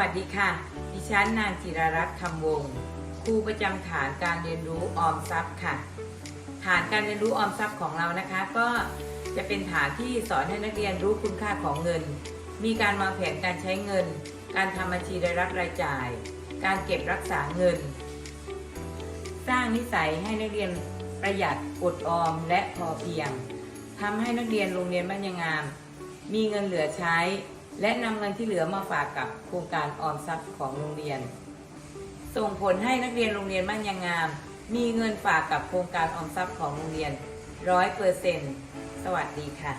วัสดีค่ะ ดิฉันนางจิรารัตน์คำวงศ์ครูประจำฐานการเรียนรู้ออมทรัพย์ค่ะ ฐานการเรียนรู้ออมทรัพย์ของเรานะคะ ก็จะเป็นฐานที่สอนให้นักเรียนรู้คุณค่าของเงิน มีการวางแผนการใช้เงิน การทำบัญชีรายรับรายจ่าย การเก็บรักษาเงิน สร้างนิสัยให้นักเรียนประหยัดอดออมและพอเพียงทำให้นักเรียนโรงเรียนบ้านยางงาม มีเงินเหลือใช้ และนำเงินที่เหลือมาฝากกับโครงการออมทรัพย์ของโรงเรียน ส่งผลให้นักเรียนโรงเรียนบ้านยางงาม มีเงินฝากกับโครงการออมทรัพย์ของโรงเรียนร้อยเปอร์เซ็นต์สวัสดีค่ะ